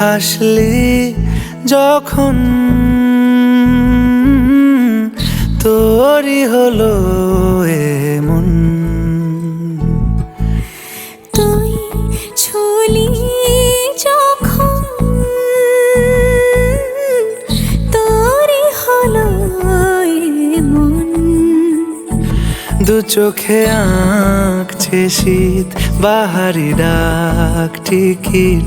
হাসলি যখন তোরই হলো এমন। তুই ছুলি যখন তোরই হলো দু চোখে আঁকছে শীত বাহারি ডাক টিকিট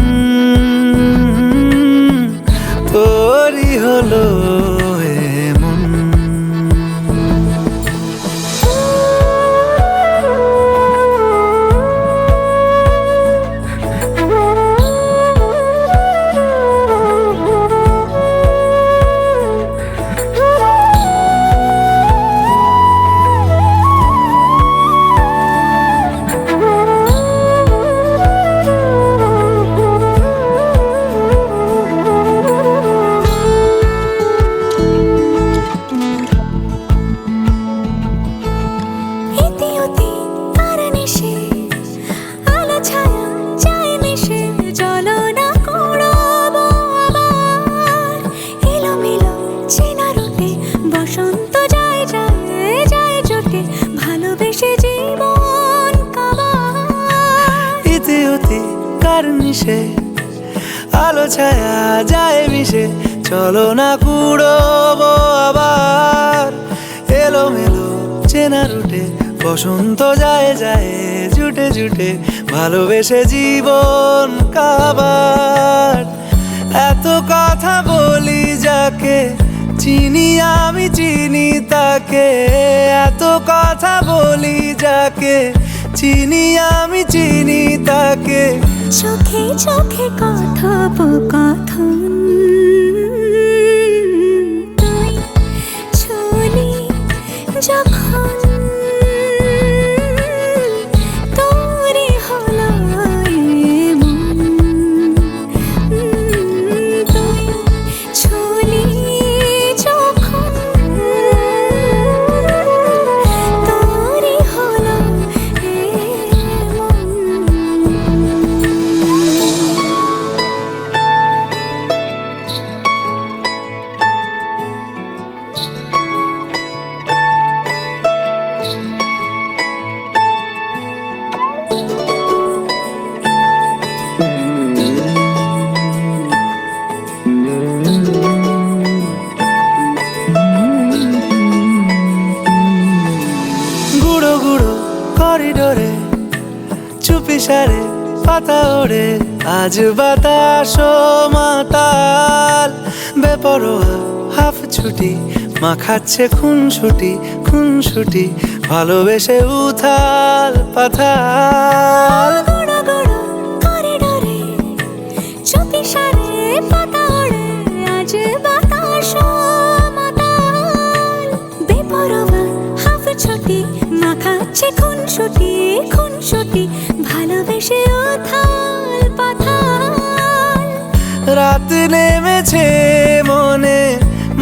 হলো অতি কার মিশে আলো ছায়া যায় মিশে। চলো না কুড়োবো আবার। এলো মেলো চেনা রুটে, বসন্ত যায় যায়, জুটে জুটে, ভালোবেসে জীবন কাবার। এত কথা বলি যাকে, চিনি আমি, চিনি তাকে। এত কথা বলি যাকে চিনি আমি চিনি তাকে। চোখে চোখে কথোপকথন। পাতা ওড়ে আজ বাতাস মাতাল। বেপরোয়া হাফ ছুটি মাখাচ্ছে খুন ছুটি খুন ছুটি ভালোবেসে উথাল পাথাল। রাত নেমেছে মনে,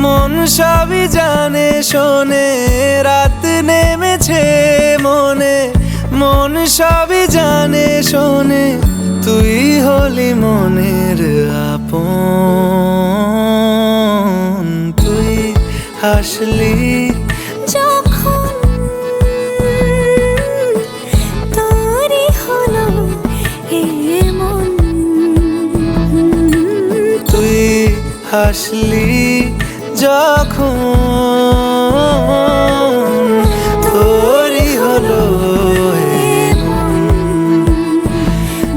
মন সবই জানে, শোনে। রাত নেমেছে মনে, মন সবই জানে, শোনে। তুই হলি মনের আপন, তুই হাসলি। যখন হাসলি যখন তোরই হলো।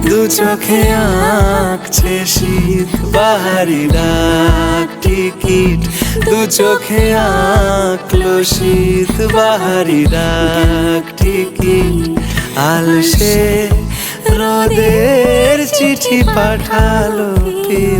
দু চোখে আঁকছে শীত, বাহারি ডাক টিকিট। দু চোখে আঁকলো শীত, বাহারি ডাক টিকিট। আলসে রোদের চিঠি পাঠালো পিয়ন